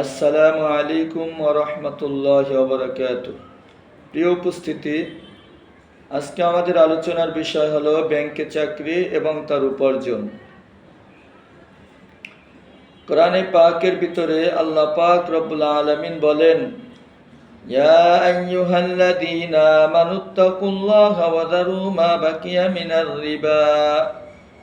আসসালামু আলাইকুম ওরহমতুল্লাহ বরকাত প্রিয় উপস্থিতি, আজকে আমাদের আলোচনার বিষয় হলো ব্যাংকে চাকরি এবং তার উপার্জন। কোরআনে পাকের ভিতরে আল্লাহ পাক রব্বুল আলামিন বলেন, ইয়া আমানুত্তাকুল্লাহা ওয়া যারু মা বাকিয়া মিনার রিবা।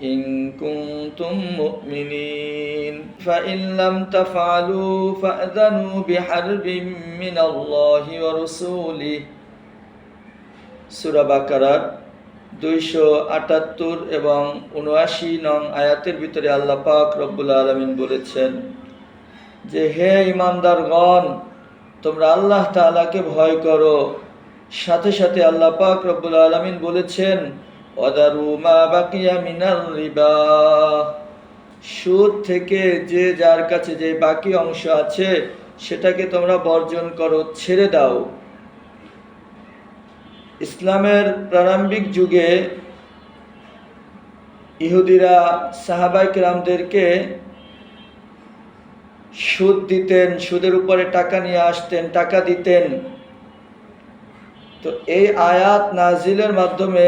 ইন কুনতুম মুমিনিন, ফাইন লাম তাফআলু ফাআযানু বিহারবিম মিনাল্লাহি ওয়া রাসূলিহি। সূরা বাকারার দুইশো আটাত্তর এবং উনআশি নং আয়াতের ভিতরে আল্লাহ পাক রব্বুল আলমিন বলেছেন, যে হে ইমানদারগণ তোমরা আল্লাহ তাআলাকে ভয় করো। সাথে সাথে আল্লাহ পাক রব্বুল আলমিন বলেছেন অদারু মা বাকিয়া মিনাল রিবা। সুদ থেকে যে যার কাছে যে বাকি অংশ আছে, সেটাকে তোমরা বর্জন করো, ছেড়ে দাও। ইসলামের প্রারম্ভিক যুগে ইহুদিরা সাহাবাই কিরামদেরকে সুদ দিতেন, সুদের উপরে টাকা নিয়ে আসতেন, টাকা দিতেন। তো এই আয়াত নাজিলের মাধ্যমে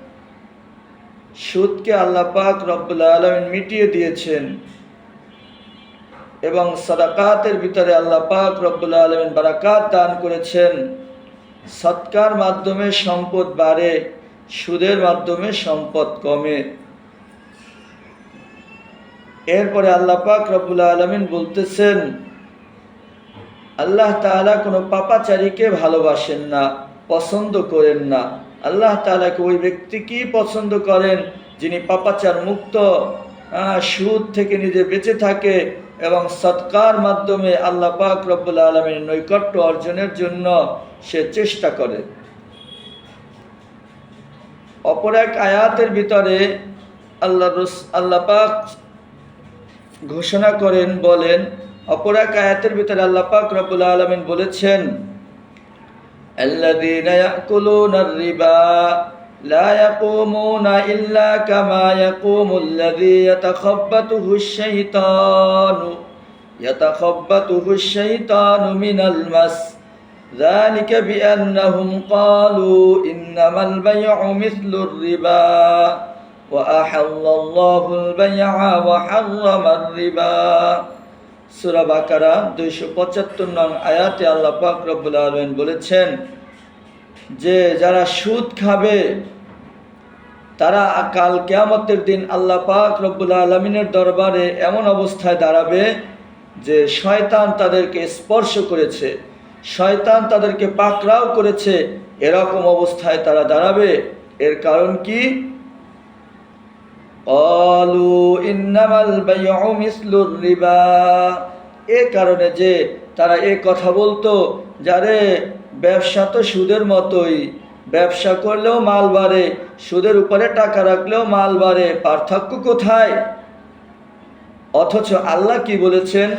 সুদকে আল্লাহ পাক রব্বুল আলামিন মিটিয়ে দিয়েছেন এবং সাদাকাতের ভিতরে আল্লাহ পাক রব্বুল আলমিন বারাকাত দান করেছেন। সৎকার মাধ্যমে সম্পদ বাড়ে, সুদের মাধ্যমে সম্পদ কমে। এরপরে আল্লাহ পাক রব্বুল আলমিন বলতেছেন, আল্লাহ তাআলা কোনো পাপাচারীকে ভালোবাসেন না, পছন্দ করেন না। আল্লাহ তাআলাকে ওই ব্যক্তিকেই পছন্দ করেন? যিনি পাপাচার মুক্ত সুদ থেকে নিজে বেঁচে থাকে এবং সৎকার মাধ্যমে আল্লাহ পাক রব্বুল আলমীর নৈকট্য অর্জনের জন্য সে চেষ্টা করে। অপর এক আয়াতের ভিতরে আল্লাহ রস, আল্লাহ পাক ঘোষণা করেন, বলেন, অপর এক আয়াতের ভিতরে আল্লাহ পাক রব্বুল আলমিন বলেছেন الذين يأكلون الربا لا يقومون إلا كما يقوم الذي يتخبطه الشيطان يتخبطه الشيطان من المس ذلك بأنهم قالوا إنما البيع مثل الربا وأحل الله البيع وحرم الربا সুরা বাকারা দুইশো পঁচাত্তর নং আয়াতে আল্লাহ পাক আলমিন বলেছেন যে যারা সুদ খাবে, তারা কাল কেয়ামতের দিন আল্লাহ পাক রব্বুল আলমিনের দরবারে এমন অবস্থায় দাঁড়াবে যে শয়তান তাদেরকে স্পর্শ করেছে, শয়তান তাদেরকে পাকড়াও করেছে, এরকম অবস্থায় তারা দাঁড়াবে। এর কারণ কি? কলু ইন্নামাল মিসলুর রিবা এ কারণে যে তারা এ কথা বলতো যারে ব্যবসা তো সুদের মতোই। ব্যবসা করলেও মাল বাড়ে, সুদের উপরে টাকা রাখলেও মাল বাড়ে, পার্থক্য কোথায়? অথচ আল্লাহ কি বলেছেন?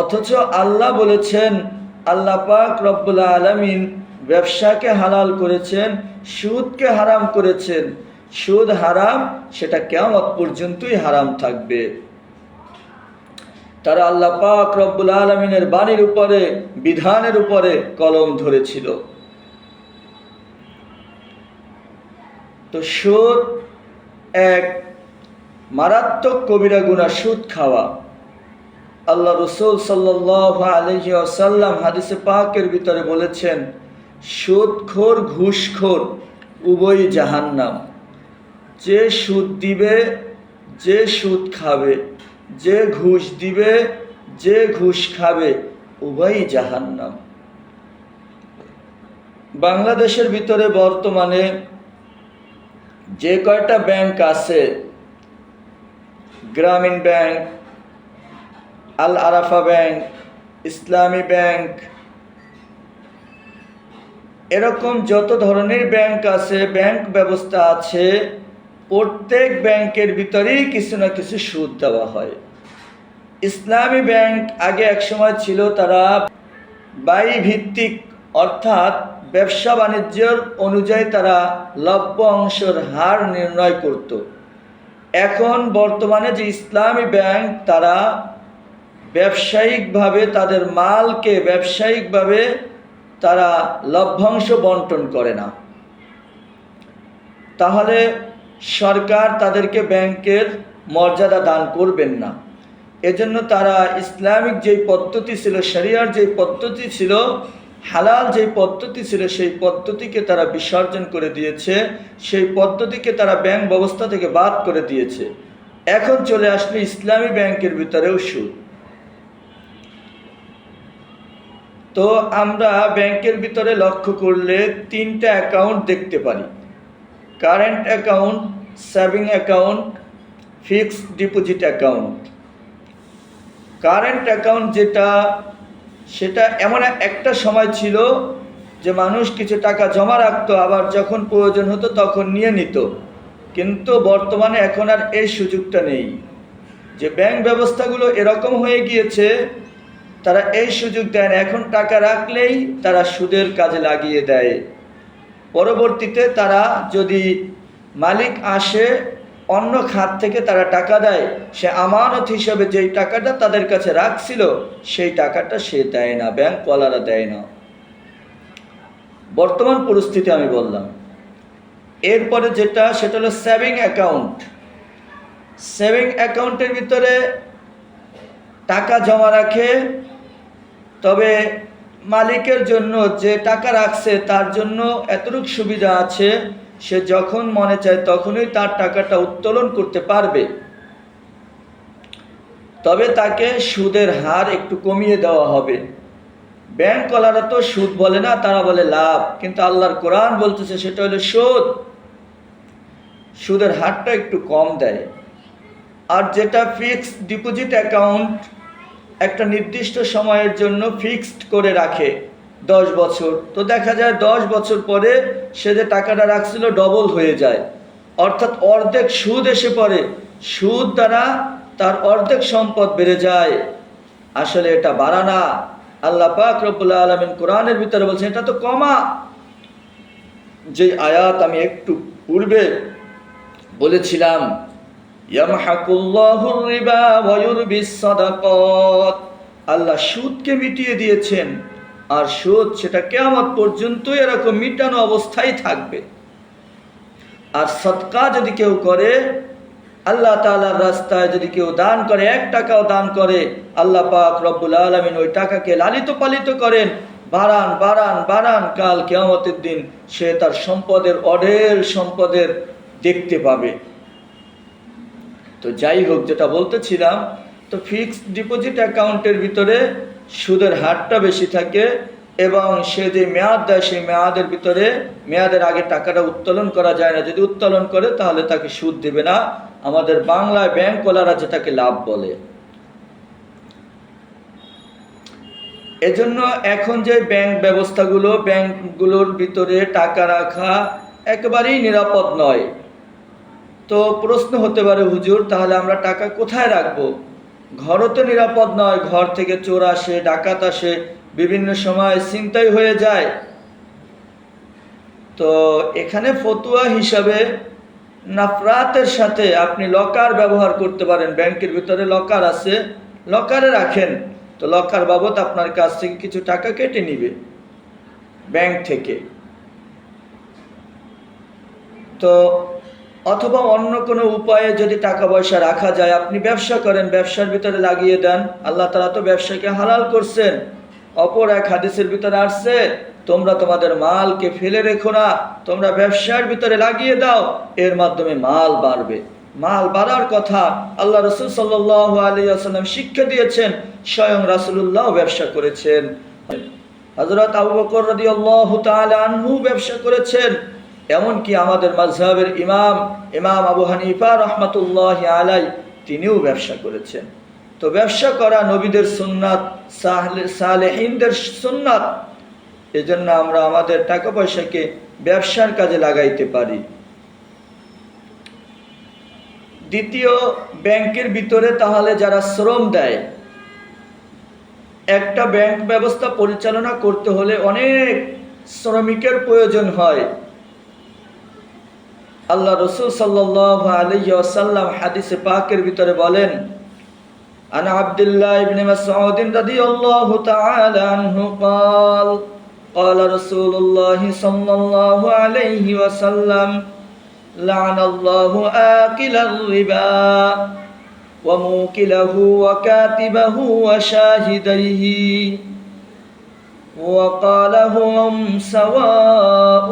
অথচ আল্লাহ বলেছেন, আল্লাহ পাক রব্বুল আলমিন ব্যবসাকে হালাল করেছেন, সুদকে হারাম করেছেন। সুদ হারাম, সেটা কেমন পর্যন্তই হারাম থাকবে। তারা আল্লাহ পাক রব্বুল আলমিনের বাণীর উপরে, বিধানের উপরে কলম ধরেছিল। তো সুদ এক মারাত্মক কবিরা গুণা সুদ খাওয়া। আল্লাহ রসুল সাল্লাহ আলহি হাদিসে পাকের ভিতরে বলেছেন সুদখোর, ঘুষখোর উভয় জাহান্নাম। যে সুদ দিবে, যে সুদ খাবে, যে ঘুষ দিবে, যে ঘুষ খাবে, উভয়ই জাহান্নাম। বাংলাদেশের ভিতরে বর্তমানে যে কয়টা ব্যাংক আছে, Grameen bank, Al Arafah bank, Islami bank এরকম যত ধরনের ব্যাংক আছে, ব্যাংক ব্যবস্থা আছে, প্রত্যেক ব্যাংকের ভিতরেই কিছু না কিছু সুদ দেওয়া হয়। ইসলামী ব্যাংক আগে একসময় ছিল তারা ব্যয় ভিত্তিক অর্থাৎ ব্যবসা বাণিজ্যের অনুযায়ী তারা লভ্য অংশের হার নির্ণয় করত। এখন বর্তমানে যে ইসলামী ব্যাংক, তারা ব্যবসায়িকভাবে তাদের মালকে ব্যবসায়িকভাবে তারা লভ্যাংশ বন্টন করে না। তাহলে সরকার তাদেরকে ব্যাংকের মর্যাদা দান করবেন না। এজন্য তারা ইসলামিক যেই পদ্ধতি ছিল, শরিয়ার যেই পদ্ধতি ছিল, হালাল যেই পদ্ধতি ছিল, সেই পদ্ধতিকে তারা বিসর্জন করে দিয়েছে, সেই পদ্ধতিকে তারা ব্যাংক ব্যবস্থা থেকে বাদ করে দিয়েছে। এখন চলে আসলে ইসলামী ব্যাংকের ভিতরেও সুদ। তো আমরা ব্যাংকের ভিতরে লক্ষ্য করলে তিনটা অ্যাকাউন্ট দেখতে পারি। Current account saving account, fixed deposit account. Current account যেটা, সেটা এমন একটা সময় ছিল যে মানুষ কিছু টাকা জমা রাখতো, আবার যখন প্রয়োজন হতো তখন নিয়ে নিত। কিন্তু বর্তমানে এখন আর এই সুযোগটা নেই। যে ব্যাংক ব্যবস্থাগুলো এরকম হয়ে গিয়েছে তারা এই সুযোগ দেন। এখন টাকা রাখলেই তারা সুদের কাজে লাগিয়ে দেয়। পরবর্তীতে তারা যদি মালিক আসে, অন্য খাত থেকে তারা টাকা দেয়। সে আমানত হিসাবে যেই টাকাটা তাদের কাছে রাখছিল, সেই টাকাটা সে দেয় না, ব্যাংকওয়ালারা দেয় না। বর্তমান পরিস্থিতি আমি বললাম। এরপরে যেটা, সেটা হলো সেভিং অ্যাকাউন্ট সেভিং অ্যাকাউন্টের ভিতরে টাকা জমা রাখে তবে মালিকের জন্য যে টাকা রাখছে তার জন্য এতটুকু সুবিধা আছে, সে যখন মনে চায় তখনই তার টাকাটা উত্তোলন করতে পারবে। তবে তাকে সুদের হার একটু কমিয়ে দেওয়া হবে। ব্যাংকওয়ালারা তো সুদ বলে না, তারা বলে লাভ। কিন্তু আল্লাহর কোরআন বলতেছে সেটা হলো সুদ। সুদের হারটা একটু কম দেয়। আর যেটা ফিক্সড ডিপোজিট অ্যাকাউন্ট একটা নির্দিষ্ট সময়ের জন্য ফিক্সড করে রাখে, দশ বছর। তো দেখা যায় দশ বছর পরে সে যে টাকাটা রাখছিল ডবল হয়ে যায়। অর্থাৎ অর্ধেক সুদ এসে পড়ে। সুদ দ্বারা তার অর্ধেক সম্পদ বেড়ে যায়। আসলে এটা বাড়ানা আল্লাহ পাক রব্বুল্লাহ আলমিন কোরআনের ভিতরে বলছেন, এটা তো কমা। যে আয়াত আমি একটু পূর্বে বলেছিলাম আল্লাহ সুদকে মিটিয়ে দিয়েছেন, আর সুদ সেটা কেয়ামত পর্যন্ত এরকম মিটানো অবস্থায় থাকবে। আর সৎকা যদি কেউ করে, আল্লাহ তালার রাস্তায় যদি কেউ দান করে, এক টাকাও দান করে, আল্লাহ পাক রব্বুল আলমিন ওই টাকাকে লালিত পালিত করেন। বাড়ান বাড়ান বাড়ান কাল কেয়ামতের দিন সে তার সম্পদের অঢেল সম্পদের দেখতে পাবে। তো যাই হোক, যেটা বলতেছিলাম, তো ফিক্সড ডিপোজিট অ্যাকাউন্টের ভিতরে সুদের হারটা বেশি থাকে এবং সে যে মেয়াদ দেয়, সেই মেয়াদের ভিতরে মেয়াদের আগে টাকাটা উত্তোলন করা যায় না। যদি উত্তোলন করে, তাহলে তাকে সুদ দেবে না। আমাদের বাংলায় ব্যাংকওয়ালারা যেটাকে লাভ বলে। এজন্য এখন যে ব্যাংক ব্যবস্থাগুলো, ব্যাংকগুলোর ভিতরে টাকা রাখা একেবারেই নিরাপদ নয়। তো প্রশ্ন হতে পারে, হুজুর, তাহলে আমরা টাকা কোথায় রাখব? ঘরও তো নিরাপদ নয়, ঘর থেকে চোর আসে, ডাকাত আসে, বিভিন্ন সময় চিন্তাই হয়ে যায়। তো এখানে ফতুয়া হিসাবে নাফরাতের সাথে আপনি লকার ব্যবহার করতে পারেন, ব্যাংকের ভিতরে লকার আছে, লকারে রাখেন। তো লকার বাবদ আপনার কাছ থেকে কিছু টাকা কেটে নিবে, ব্যাংক থেকে। তো অথবা অন্য কোনো উপায়ে যদি টাকা পয়সা রাখা যায়, আপনি ব্যবসা করেন, ব্যবসার ভিতরে লাগিয়ে দেন, আল্লাহ তালা তো ব্যবসাকে হালাল করছেন। অপর এক হাদিসের ভিতরে আসছে, তোমরা তোমাদের মালকে ফেলে রেখো না, তোমরা ব্যবসার ভিতরে লাগিয়ে দাও, এর মাধ্যমে মাল বাড়বে। মাল বাড়ার কথা আল্লাহ রসুল আসাল্লাম শিক্ষা দিয়েছেন, স্বয়ং রাসুল্লাহ ব্যবসা করেছেন। হজরত আবু বকর রাদি আল্লাহ আনহু ব্যবসা করেছেন এমনকি আমাদের মাঝহাবের ইমাম ইমাম আবু হানিফা রহমতুল্লাহ আলাই, তিনিও ব্যবসা করেছেন। তো ব্যবসা করা নবীদের সুন্নাত সালেহিনদের সুন্নাত, এজন্য আমরা আমাদের টাকা পয়সাকে ব্যবসার কাজে লাগাইতে পারি। দ্বিতীয়, ব্যাংকের ভিতরে তাহলে যারা শ্রম দেয়, একটা ব্যাংক ব্যবস্থা পরিচালনা করতে হলে অনেক শ্রমিকের প্রয়োজন হয়। আল্লাহ রসুল সাল্লাহ আলাইসাল্লাম হাদিসে পাকের ভিতরে বলেন عن عبد الله بن مسعود رضي الله تعالى عنه قال قال رسول الله صلى الله عليه وسلم لعن الله آكل الربا وموكله وكاتبه وشاهديه وقال هم سواء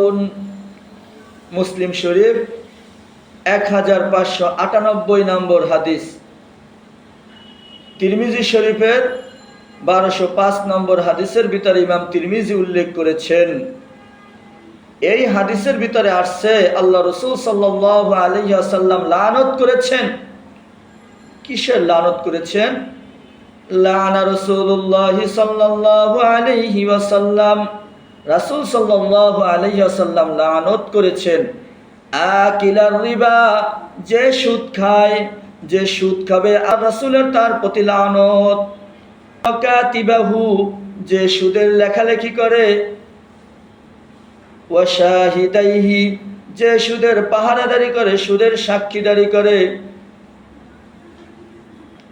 মুসলিম শরীফ এক হাজার পাঁচশো আটানব্বই নম্বর হাদিস। তিরমিজি শরীফের বারোশো পাঁচ নম্বর হাদিসের ভিতরে ইমাম তিরমিজি উল্লেখ করেছেন, এই হাদিসের ভিতরে আসছে, আল্লাহ রসুল সাল্লাহ আলহিহাসাল্লাম লানত করেছেন। কিসের লানত করেছেন? লানা রসুল্লাহ সাল্লাহ আলহি ওয়াসাল্লাম রাসুল সাল্লাহ আলহি আসাল্লাম লানত করেছেন, আকিলার রিবা, যে সুদ খায়, যে সুদ খাবে আর রাসুলের তার প্রতি লানত। যে সুদের লেখালেখি করে। ওয়াশাহিদাইহি, যে সুদের পাহারাদারি করে, সুদের সাক্ষীদারি করে।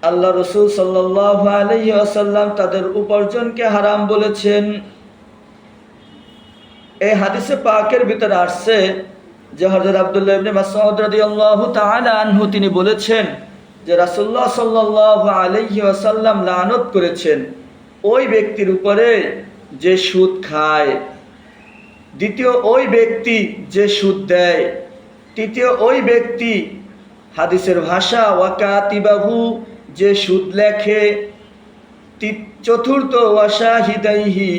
আল্লাহ রসুল সাল্লাহ আলহি আসাল্লাম তাদের উপার্জনকে হারাম বলেছেন। এই হাদিসে পাকের ভিতরে আসছে যে হযরত আব্দুল্লাহ ইবনে মাসউদ রাদিয়াল্লাহু তাআলা আনহু তিনি বলেছেন যে রাসূলুল্লাহ সাল্লাল্লাহু আলাইহি ওয়াসাল্লাম লানত করেছেন। ওই ব্যক্তির উপরে যে সুদ খায়, দ্বিতীয় ওই ব্যক্তি যে সুদ দেয়, তৃতীয় ওই ব্যক্তি হাদিসের ভাষা ওয়াকাতিবাহু যে সুদ লেখে চতুর্থ ওয়াশাহিদাইহি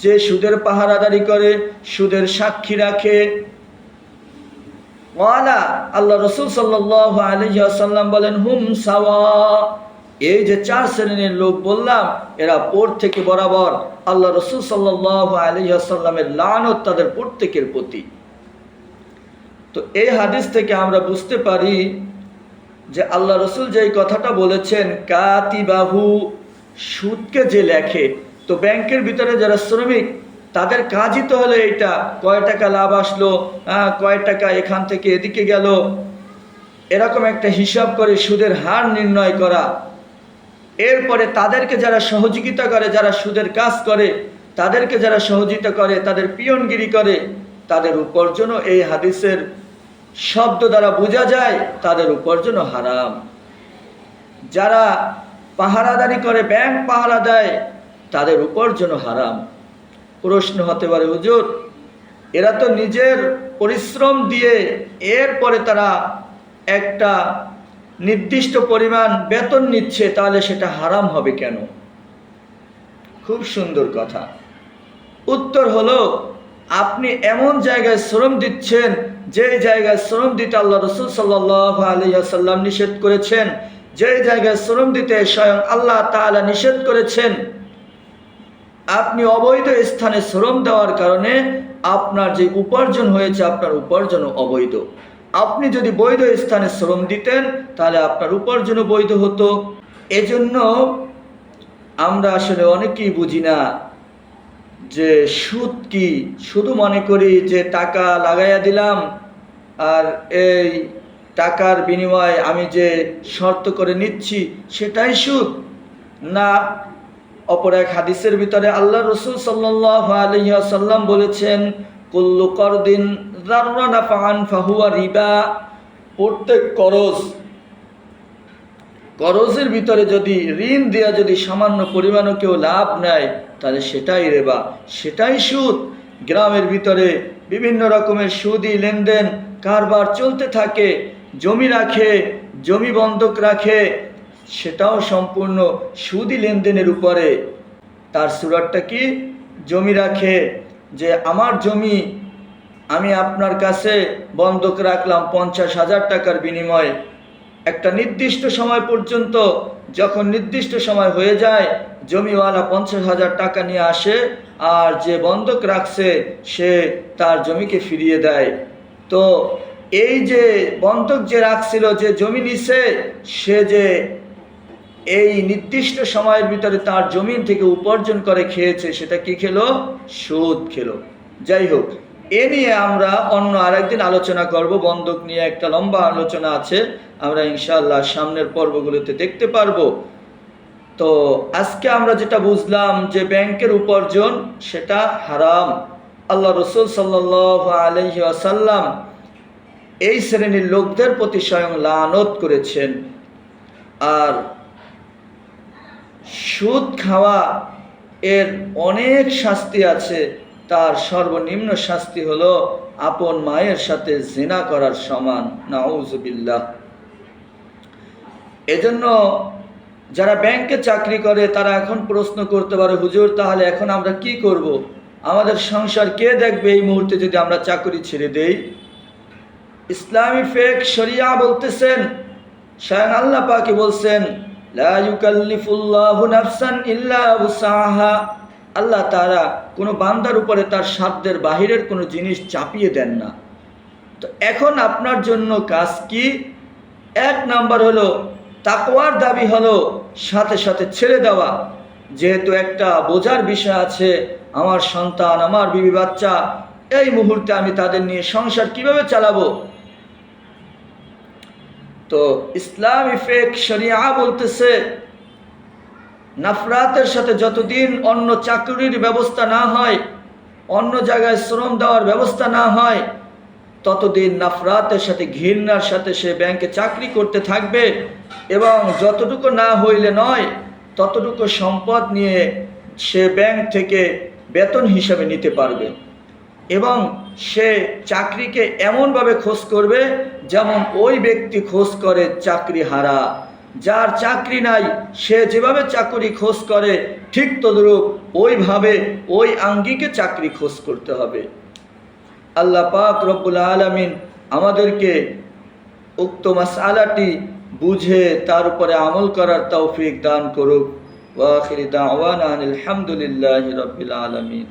যে সুদের পাহারাদারি করে, সুদের সাক্ষী রাখে। ওয়ালা, আল্লাহ রসুল সাল্লাহ আলহিহাসাল্লাম বলেন, হুম, সাওয়া। এই যে চার শ্রেণির লোক বললাম, এরা পোর থেকে বরাবর আল্লাহ রসুল সাল্লাহ আলহিহাসাল্লামের লানত তাদের প্রত্যেকের প্রতি। তো এই হাদিস থেকে আমরা বুঝতে পারি যে আল্লাহ রসুল যে কথাটা বলেছেন, কাতিবাহু, সুদকে যে লেখে তো ব্যাংকের ভিতরে যারা শ্রমিক তাদের কাজই তো হলো এইটা। কয় টাকা লাভ আসলো হ্যাঁ, কয় টাকা এখান থেকে এদিকে গেল। এরকম একটা হিসাব করে সুদের হার নির্ণয় করা। এরপরে তাদেরকে যারা সহযোগিতা করে যারা সুদের কাজ করে তাদেরকে যারা সহযোগিতা করে তাদের পিয়নগিরি করে তাদের উপার্জনও এই হাদিসের শব্দ দ্বারা বোঝা যায় তাদের উপার্জনও হারাম। যারা পাহারাদারি করে ব্যাংক পাহারা দেয় তাদের উপার্জনও হারাম। প্রশ্ন হতে পারে, হুজুর, এরা তো নিজের পরিশ্রম দিয়ে এরপরে তারা একটা নির্দিষ্ট পরিমাণ বেতন নিচ্ছে, তাহলে সেটা হারাম হবে কেন? খুব সুন্দর কথা। উত্তর হলো, আপনি এমন জায়গায় শ্রম দিচ্ছেন যে জায়গায় শ্রম দিতে আল্লাহ রসুল সাল্লাহ আলিয়াল্লাম নিষেধ করেছেন যে জায়গায় শ্রম দিতে স্বয়ং আল্লাহ তাআলা নিষেধ করেছেন আপনি অবৈধ স্থানে শ্রম দেওয়ার কারণে আপনার যে উপার্জন হয়েছে, আপনার উপার্জনও অবৈধ। আপনি যদি বৈধ স্থানে শ্রম দিতেন, তাহলে আপনার উপার্জনও বৈধ হতো। এজন্য আমরা আসলে অনেকেই বুঝি না যে সুদ কি? শুধু মনে করি যে টাকা লাগাইয়া দিলাম আর এই টাকার বিনিময়ে আমি যে শর্ত করে নিচ্ছি, সেটাই সুদ। না অপর এক হাদিসের ভিতরে আল্লাহ রসুল সাল্লাহ আলহিহাসাল্লাম বলেছেন, কুল্লু করদিন জাররানা ফান ফাহুয়া রিবা। প্রত্যেক করজ, করজের ভিতরে যদি ঋণ দেওয়া যদি সামান্য পরিমাণও কেউ লাভ নেয়, তাহলে সেটাই রেবা, সেটাই সুদ। গ্রামের ভিতরে বিভিন্ন রকমের সুদি লেনদেন, কারবার চলতে থাকে, জমি রাখে, জমি বন্ধক রাখে সেটাও সম্পূর্ণ সুদি লেনদেনের উপরে। তার সুরাটটা কি? জমি রাখে, যে আমার জমি আমি আপনার কাছে বন্ধক রাখলাম পঞ্চাশ হাজার টাকার বিনিময়ে। একটা নির্দিষ্ট সময় পর্যন্ত, যখন নির্দিষ্ট সময় হয়ে যায়, জমিওয়ালা পঞ্চাশ হাজার টাকা নিয়ে আসে, আর যে বন্ধক রাখছে, সে তার জমিকে ফিরিয়ে দেয়। তো এই যে বন্ধক যে রাখছিল, যে জমি নিছে, সে যে এই নির্দিষ্ট সময়ের ভিতরে তার জমিন থেকে উপার্জন করে খেয়েছে, সেটা কি খেলো? সুদ খেলো। যাই হোক, এ নিয়ে আমরা অন্য আরেকদিন আলোচনা করব। বন্ধক নিয়ে একটা লম্বা আলোচনা আছে। আমরা ইনশাল্লাহ সামনের পর্বগুলোতে দেখতে পারব। তো আজকে আমরা যেটা বুঝলাম যে ব্যাংকের উপার্জন, সেটা হারাম। আল্লাহ রসুল সাল্লাহ আলহি আসাল্লাম এই শ্রেণির লোকদের প্রতি স্বয়ং লানত করেছেন। আর সুদ খাওয়া এর অনেক শাস্তি আছে। তার সর্বনিম্ন শাস্তি হলো আপন মায়ের সাথে জেনা করার সমান। নাউজুবিল্লাহ। এজন্য যারা ব্যাংকে চাকরি করে, তারা এখন প্রশ্ন করতে পারে, হুজুর, তাহলে এখন আমরা কি করব। আমাদের সংসার কে দেখবে এই মুহূর্তে যদি আমরা চাকরি ছেড়ে দেই? ইসলামী ফেক শরিয়া বলতেছেন, স্বয়ং আল্লাহ পাকে বলছেন লা ইউকাল্লিফুল্লাহু নাফসান ইল্লা উসাহা। আল্লাহ তারা কোনো বান্দার উপরে তার সাধ্যের বাহিরের কোনো জিনিস চাপিয়ে দেন না। তো এখন আপনার জন্য কাজ কি? এক নাম্বার হলো, তাকওয়ার দাবি হলো সাথে সাথে ছেড়ে দেওয়া। যেহেতু একটা বোঝার বিষয় আছে, আমার সন্তান, আমার বিবি বাচ্চা, এই মুহূর্তে আমি তাদের নিয়ে সংসার কীভাবে চালাবো? তো ইসলাম ইফেক শরিয়া বলতেছে, নাফরাতের সাথে যতদিন অন্য চাকরির ব্যবস্থা না হয়, অন্য জায়গায় শ্রম দেওয়ার ব্যবস্থা না হয়, ততদিন নাফরাতের সাথে ঘৃণার সাথে সে ব্যাংকে চাকরি করতে থাকবে এবং যতটুকু না হইলে নয়, ততটুকু সম্পদ নিয়ে সে ব্যাংক থেকে বেতন হিসাবে নিতে পারবে। এবং সে চাকরিকে এমনভাবে খোঁজ করবে যেমন ওই ব্যক্তি খোঁজ করে চাকরি হারা। যার চাকরি নাই, সে যেভাবে চাকরি খোঁজ করে, ঠিক তদরূপ ওইভাবে ওই আঙ্গিকে চাকরি খোঁজ করতে হবে। আল্লাহ পাক রব্বুল আলমিন আমাদেরকে উক্ত মাসালাটি বুঝে তার উপরে আমল করার তৌফিক দান করুক। ওয়াখির দাওয়ানা আলহামদুলিল্লাহ রবিল আলমিন।